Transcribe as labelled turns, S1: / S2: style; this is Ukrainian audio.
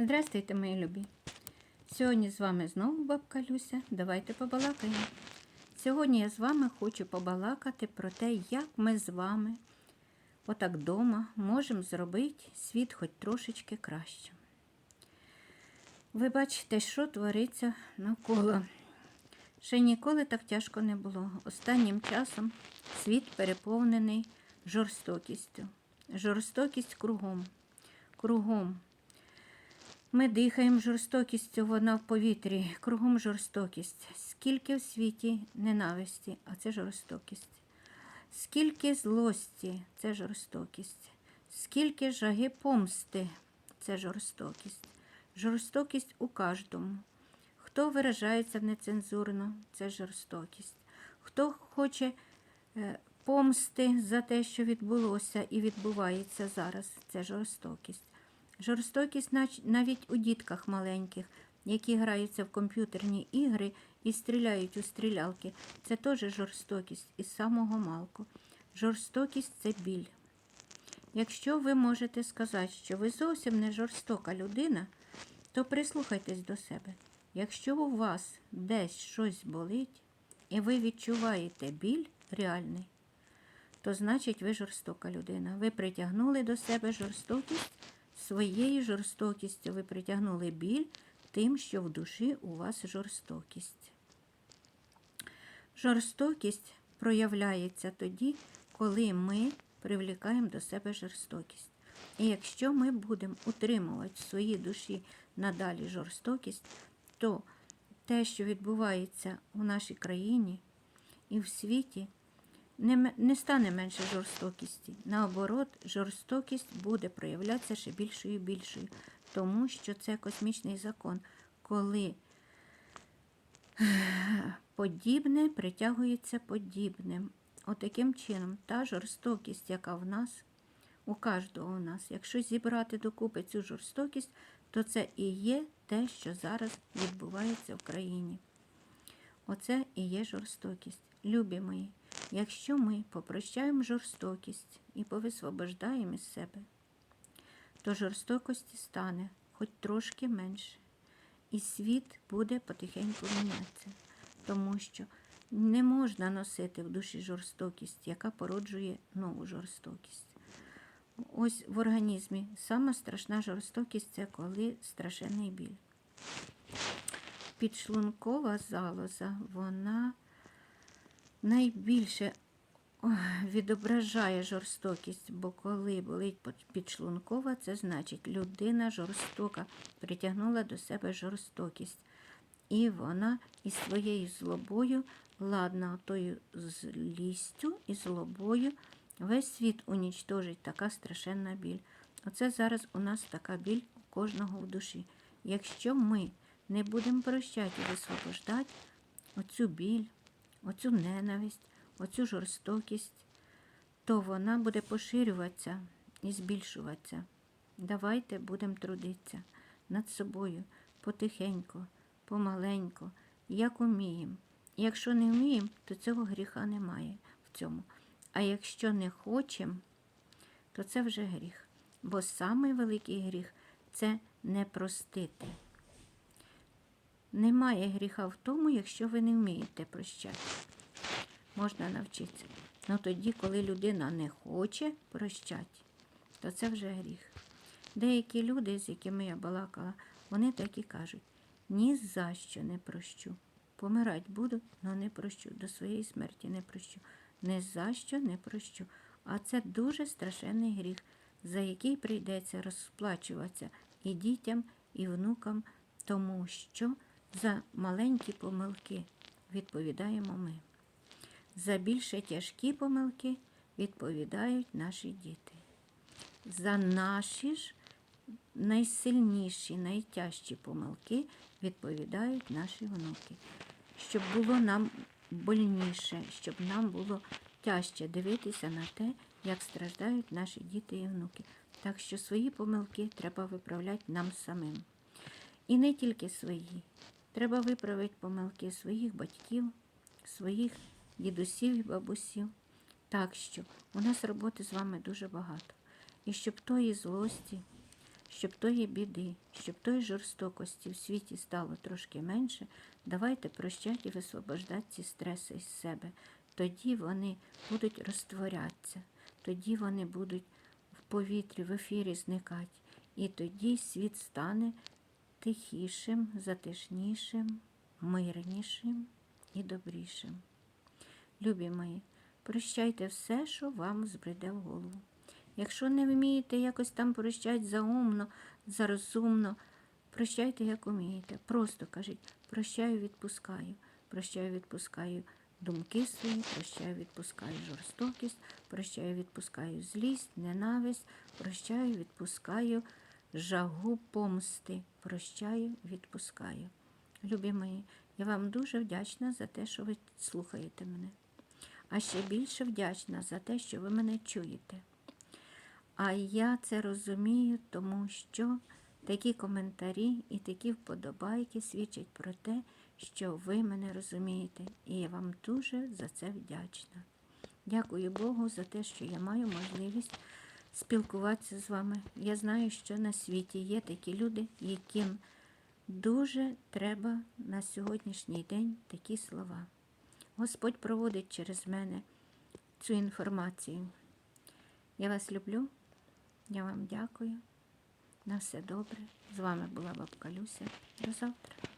S1: Здрастуйте, мої любі. Сьогодні з вами знову бабка Люся. Давайте побалакаємо. Сьогодні я з вами хочу побалакати про те, як ми з вами, отак вдома, можемо зробити світ хоч трошечки кращим. Ви бачите, що твориться навколо. Ще ніколи так тяжко не було. Останнім часом світ переповнений жорстокістю. Жорстокість кругом. Кругом. Ми дихаємо жорстокістю, вона в повітрі, кругом жорстокість. Скільки в світі ненависті, а це жорстокість. Скільки злості це жорстокість. Скільки жаги помсти це жорстокість. Жорстокість у кожному. Хто виражається нецензурно, це жорстокість. Хто хоче е, помсти за те, що відбулося і відбувається зараз, це жорстокість. Жорстокість навіть у дітках маленьких, які граються в комп'ютерні ігри і стріляють у стрілялки. Це теж жорстокість із самого малку. Жорстокість це біль. Якщо ви можете сказати, що ви зовсім не жорстока людина, то прислухайтесь до себе. Якщо у вас десь щось болить, і ви відчуваєте біль реальний, то значить ви жорстока людина. Ви притягнули до себе жорстокість, своєю жорстокістю ви притягнули біль тим, що в душі у вас жорстокість. Жорстокість проявляється тоді, коли ми привлікаємо до себе жорстокість. І якщо ми будемо утримувати в своїй душі надалі жорстокість, то те, що відбувається у нашій країні і в світі, не, не стане менше жорстокісті. Наоборот, жорстокість буде проявлятися ще більшою і більшою, тому що це космічний закон, коли подібне притягується подібним. Отаким чином, та жорстокість, яка в нас, у кожного у нас, якщо зібрати докупи цю жорстокість, то це і є те, що зараз відбувається в країні. Оце і є жорстокість. Любі мої, якщо ми попрощаємо жорстокість і повисвобождаємо із себе, то жорстокості стане хоч трошки менше. І світ буде потихеньку мінятися, тому що не можна носити в душі жорстокість, яка породжує нову жорстокість. Ось в організмі сама страшна жорстокість це коли страшенний біль. Підшлункова залоза, вона найбільше відображає жорстокість, бо коли болить підшлункова, це значить людина жорстока притягнула до себе жорстокість. І вона із своєю злобою, ладна отою злістю і злобою, весь світ унічтожить така страшенна біль. Оце зараз у нас така біль у кожного в душі. Якщо ми не будемо прощати і висвобождати оцю біль, оцю ненависть, оцю жорстокість, то вона буде поширюватися і збільшуватися. Давайте будемо трудитися над собою потихеньку, помаленьку, як уміємо. Якщо не вміємо, то цього гріха немає в цьому. А якщо не хочемо, то це вже гріх. Бо самий великий гріх це не простити. Немає гріха в тому, якщо ви не вмієте прощати. Можна навчитися. Ну тоді, коли людина не хоче прощати, то це вже гріх. Деякі люди, з якими я балакала, вони так і кажуть: ні за що не прощу. Помирать буду, але не прощу. До своєї смерті не прощу. Ні за що не прощу. А це дуже страшенний гріх, за який прийдеться розплачуватися і дітям, і внукам, тому що за маленькі помилки відповідаємо ми. За більше тяжкі помилки відповідають наші діти. За наші ж найсильніші, найтяжчі помилки відповідають наші внуки. Щоб було нам больніше, щоб нам було тяжче дивитися на те, як страждають наші діти і внуки. Так що свої помилки треба виправляти нам самим. І не тільки свої. Треба виправити помилки своїх батьків, своїх дідусів і бабусів. Так що у нас роботи з вами дуже багато. І щоб тої злості, щоб тої біди, щоб тої жорстокості в світі стало трошки менше, давайте прощати і висвобождати ці стреси із себе. Тоді вони будуть розтворятися, тоді вони будуть в повітрі, в ефірі зникати. І тоді світ стане тихішим, затишнішим, мирнішим і добрішим. Любі мої, прощайте все, що вам збреде в голову. Якщо не вмієте якось там прощати заумно, зарозумно, прощайте, як умієте. Просто кажіть, прощаю, відпускаю, прощаю, відпускаю думки свої, прощаю, відпускаю жорстокість, прощаю, відпускаю злість, ненависть, прощаю, відпускаю жагу помсти, прощаю, відпускаю. Любі мої, я вам дуже вдячна за те, що ви слухаєте мене. А ще більше вдячна за те, що ви мене чуєте. А я це розумію, тому що такі коментарі і такі вподобайки свідчать про те, що ви мене розумієте, і я вам дуже за це вдячна. Дякую Богу за те, що я маю можливість спілкуватися з вами. Я знаю, що на світі є такі люди, яким дуже треба на сьогоднішній день такі слова. Господь проводить через мене цю інформацію. Я вас люблю, я вам дякую. На все добре. З вами була бабка Люся. До завтра.